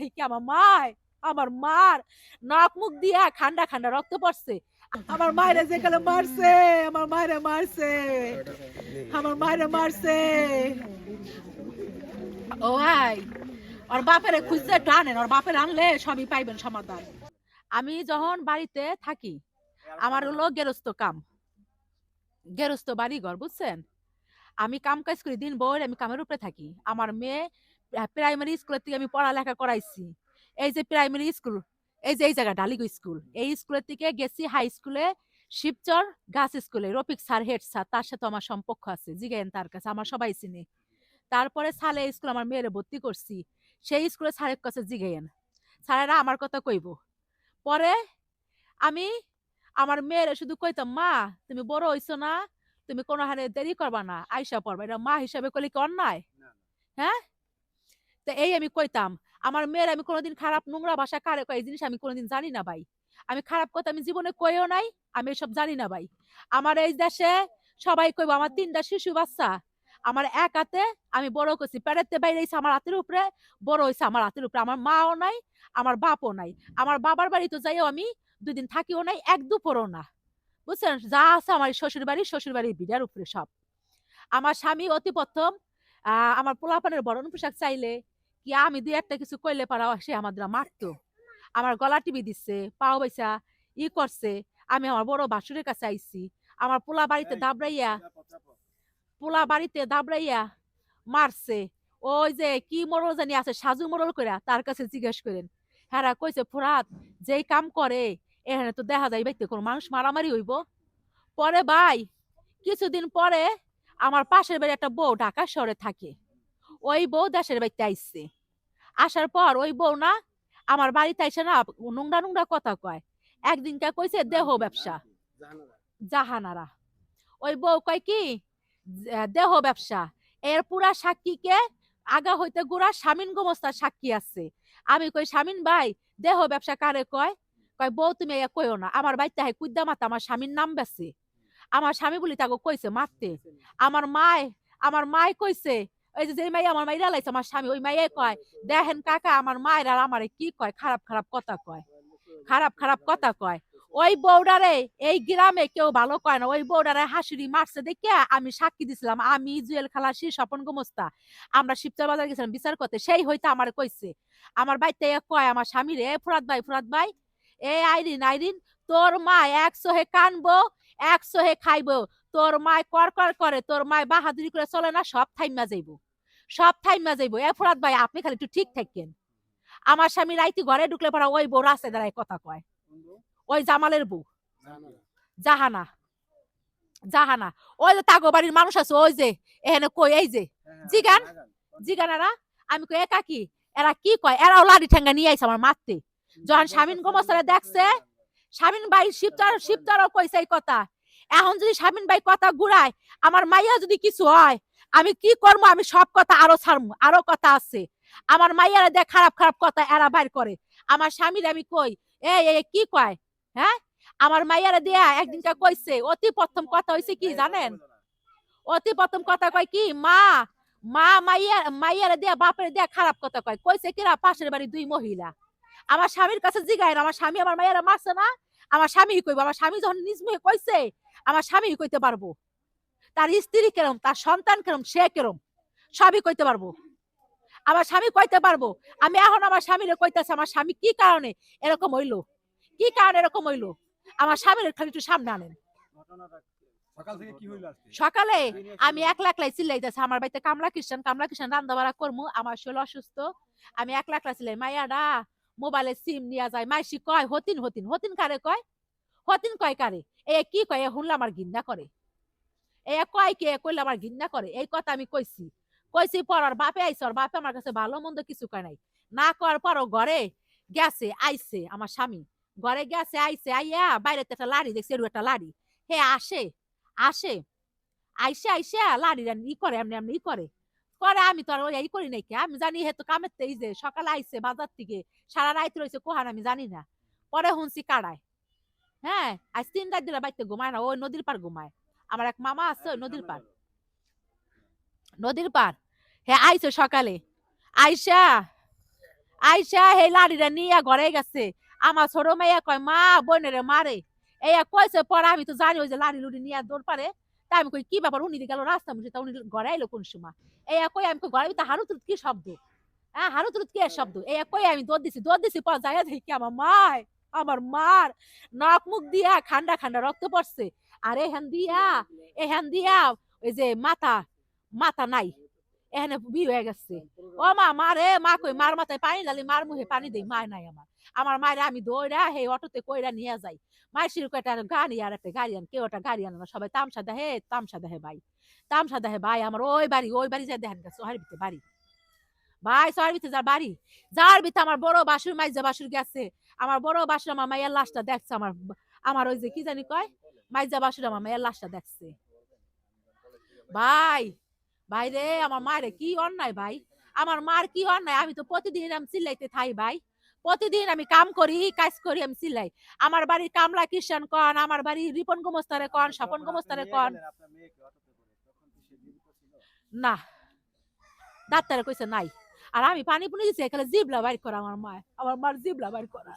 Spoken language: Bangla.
দেখি আমার মায়, আমার মার নাক মুখ দিয়া রক্ত পড়ছে। আমার মায়েরা যেখানে মারছে, আমার মায়েরা মারছে, আমার মায়েরা মারছে। ও ভাই খুঁজতে বাপের আনলে সবই পাইবেন সমাধান। আমি যখন বাড়িতে থাকি, আমার হলো গেরস্ত কাম। গেরস্ত বাড়ি ঘর বুঝছেন? আমি কাম কাজ করি, দিন বই আমি কামের উপরে থাকি। আমার মেয়ে প্রাইমারি স্কুলের থেকে আমি পড়ালেখা করাইছি। এই যে প্রাইমারি স্কুল এই যে এই জায়গা ডালিগো স্কুল এই স্কুলের থেকে গেছি হাই স্কুলে শিবচর গাছ স্কুলে রফিক স্যার হেড স্যার তার সাথে আমার সম্পর্ক আছে জিগাইন তার কাছে আমার সবাই চিনে। তারপরে সালে স্কুল আমার মেয়েরে ভর্তি করছি সেই স্কুলে স্যারের কাছে জিগাইন। স্যারেরা আমার কথা কইব। পরে আমি আমার মেয়েরে শুধু কইতাম মা তুমি বড় হইছো না তুমি কোনো হারে দেরি করবা না আইসা পড়বা। এটা মা হিসাবে কইলে কি অন্যায়? হ্যাঁ? তো এই আমি কইতাম, আমার মেয়ের আমি কোনোদিন খারাপ নোংরা ভাষা কারে এই জিনিস আমি কোনোদিন জানি না ভাই। আমি খারাপ কথা আমি জীবনে কইও নাই, আমি এসব জানি না ভাই। আমার এই দেশে সবাই কইব, আমার তিনটা শিশু বাচ্চা, আমার এক হাতে আমি বড় করছি পেরেতে বাইরে আমার হাতের উপরে, বড় হইছে আমার হাতের উপরে, আমার মাও নাই, আমার বাপও নাই। আমার বাবার বাড়ি তো যাইও আমি দুদিন থাকিও নাই, এক দুপুরও না। বুঝছেন? যা আছে আমার শ্বশুর বাড়ি, শ্বশুর বাড়ির বিড়ার উপরে সব। আমার স্বামী অতি প্রথম আমার পোলাপানের বরণ পোশাক চাইলে কি আমি দুই একটা কিছু কইলে পারা সে আমাদের মারতো। আমার গলা টিভি দিচ্ছে পাও পয়সা ই করছে আমি আমার বড় বাসুরের কাছে আইছি আমার পোলা বাড়িতে দাবড়াইয়া পোলা বাড়িতে দাবড়াইয়া মারছে ওই যে কি মরল জানি আছে সাজু মরল কইরা তার কাছে জিজ্ঞেস করেন হ্যাঁ কইছে ফুরাত যেই কাম করে এখানে তো দেখা যায় ব্যক্তি কোনো মানুষ মারামারি হইব? পরে ভাই কিছুদিন পরে আমার পাশের বাড়ি একটা বউ ঢাকা শহরে থাকে। ওই বউ দেশের বাড়িতে আইসছে আসার পর ওই বউ না আমার বাড়িতে আইসে না নোংরা নোংরা কথা কয়। একদিনকে কইছে দেহ ব্যবসা। জাহানারা। ওই বউ কয় কি দেহ ব্যবসা। এর পুরা সাক্ষীকে আগা হইতে গোড়া স্বামীন গোমস্তার সাক্ষী আছে। আমি কই স্বামীন ভাই দেহ ব্যবসা কারে কয়? কয় বউ তুমি এ কইও না। আমার বাড়িতে হাই কুদ্দা মাতা আমার স্বামীর নাম বেছে। আমার স্বামী বলি তাকে কইছে মারতে। আমার মায় আমার মায় কইছে ওই যে মাই আমার মাইরা লাইছে, আমার স্বামী, ওই মাইয়ে কয়, দেখেন কাকা, আমার মায়ের আর আমারে কি কয়? খারাপ খারাপ কথা কয়। খারাপ খারাপ কথা কয়। ওই বৌডারে এই গ্রামে কেউ ভালো কয় না। ওই বৌডারে হাসুরি মারছে দেখে আমি সাক্ষী দিছিলাম, আমি জুয়েল খালাসি স্বপন গোমস্তা। আমরা শিবচর বাজার গেছিলাম বিচার করতে, সেই হইতে আমার কইছে। আমার বাইতে কয়, আমার স্বামী রে ফুরাত ভাই ফুরাত ভাই, এ আইরিন আইরিন, তোর মা একশো হে কানবো একশো হে খাইবো তোর মায় কর কর, করে, তোর মায় বাহাদুরি করে চলে না, সব থাইমা যাইব। সব থাইমা যাইব। এ ফুরাত ভাই, আপনি খালি একটু ঠিক থাকেন। আমার স্বামী রাইতি ঘরে ঢুকলে পড়া ওই বউ রাস্তায় দাঁড়ায় কথা কয়। ওই জামালের বউ। জাহানা। জাহানা। ওই যে তাগো বাড়ির মানুষ আছে, ওই যে, এখানে কই, এই যে, জিগান? জিগানারা? আমি কই একা কি এরা কি কয়? এরাও লাড়ি ঠেঙ্গা নিয়ে আইছে আমার মারতে। যখন স্বামীন গোমসারে দেখছে, স্বামীন ভাই শিবতার শিবতারও কইছে এই কথা। এখন যদি স্বামীন ভাই কথা ঘুরায়, আমার মাইয়া যদি কিছু হয়, আমি কি করব? আমি সব কথা আরও ছাড়মু আরও কথা আছে। আমার মাইয়ারা দেখ খারাপ খারাপ কথা এরা বাইর করে। আমার স্বামীর আমি কই? এই কি কয়? হ্যাঁ? আমার মাইয়ারা দিয়া একদিনটা কইছে, অতি প্রথম কথা হইছে কি জানেন? অতি প্রথম কথা কয় কি? মা মা মাইয়া, মাইয়ারা দেয়া, বাপের দেয়া খারাপ কথা কয়। কইছে কিরা? পাশের বাড়ি দুই মহিলা। আমার স্বামীর কাছে জিগায় আমার স্বামী আমার মাইয়ারা মারছে না? আমার স্বামী কইব আমার স্বামী যখন নিজ মুখে কইছে আমার স্বামী কইতে পারব। তার স্ত্রী কেরম তার সন্তান কেরম সে কেরম সবই কইতে পারব। আমার স্বামী কইতে পারব আমি এখন আমার স্বামীরে কইতেছে আমার স্বামী কি কারণে এরকম হইল? কি কারণে এরকম হইল? আমার স্বামীর খালি একটু সামনে আনেন। সকাল আমি একলা একলাই চিল্লাইতেছি আমার বাড়িতে কামলা খ্রিস্টান কামলা খ্রিস্টান রান্না বাড়া করমু আমার শরীর অসুস্থ আমি একলা একলা চিল্লাই মাইয়াডা মোবাইলে সিম নিয়া যায় মাইসি কয়, হতিন হতিন হতিন কারে কয়? হতিন কয় কারে এ কি কয়? এ শুনলে আমার ঘিন্না করে এ কয় কে? কইলে আমার ঘিন্না করে এই কথা আমি কইছি কইছি পর আর বাপে আইছে ওর বাপে আমার কাছে ভালো মন্দ কিছু কয় নাই। না করার পর ঘরে গেছে, আইছে আমার স্বামী। ঘরে গেছে, আইছে, আইয়া বাইরে একটা লাড়ি দেখছে এরু একটা লাড়ি হে, আসে আসে। আইসে আইসে লাড়ি ই করে এমনি এমনি ই করে করে আমি তো আর ওই করি নাই কে? আমি জানি হে তো কামের এই যে সকালে আইছে বাজার থেকে সারা রাত রয়েছে কোহান আমি জানি না। পরে শুনছি কাড়ায় হ্যাঁ আজ তিন রাত দিলে বাড়িতে ঘুমায় না ওই নদীর পার ঘুমায়। আমার এক মামা আছে ওই নদীর পার নদীর পার হ্যাঁ আইছে সকালে। আইসা আইসা হে লাড়িটা নিয়ে ঘরে গেছে। আমার ছোট মেয়ে কয় মা বোনেরে মারে। এই কইছে পরে আমি তো জানি ওই যে লাড়ি লুড়ি নিয়ে দৌড় পারে। তাই আমি কই কি ব্যাপার? উনি গেল রাস্তা মুছে তা উনি গড়াইলো কোন সময়? এই একই আমি কই তা হারু কি শব্দ। হ্যাঁ হারু কি শব্দ। এই একই আমি দোদ দিছি দোদ দিছি পা যায় দেখি কি আমার মায় আমার মার নাক মুখ দিয়া খান্ডা খান্ডা রক্ত পড়ছে। আরে এখান দিয়া এখান দিয়া ওই যে মাথা মাথা নাই। এখানে বি হয়ে গেছে ও মা মারে মা কই মার মাথায় পানি ডালি মার মুখে পানি দেই মায় নাই আমার আমার মায়ের আমি দৌড়া হে অটোতে কইরা নিয়ে যাই মায়ের শিরকো একটা গাড়ি আর একটা গাড়ি আন কেউ একটা গাড়ি আনে না সবাই তামসা দেহে তামসা দেহে ভাই তামসা দেহে ভাই আমার ওই বাড়ি ওই বাড়ি যাই দেখেন গেছে সোহার ভিতরে বাড়ি ভাই সোহার ভিতরে যার বাড়ি যার ভিতরে আমার বড় বাসুর মাই যে বাসুর গেছে আমার বড় বাসুর আমার মায়ের লাশটা দেখছে আমার আমার ওই যে কি জানি কয় মাইজা বাসুর আমার মায়ের লাশটা দেখছে ভাই ভাই রে আমার মায়ের কি অন্যায় ভাই? আমার মার কি অন্যায়? আমি তো প্রতিদিন আমি চিল্লাইতে থাই ভাই। প্রতিদিন আমি কাম করি কাজ করি আমি চিল্লাই। আমার বাড়ির কামলা কিষান কন আমার বাড়ি রিপন গোমস্তারে কন স্বপন গোমস্তারে কন। না। ডাক্তারে কইছে নাই। আর আমি পানি পুনি দিছি এখানে জিবলা বাইর করা আমার মা আমার মার জিবলা বাইর করা।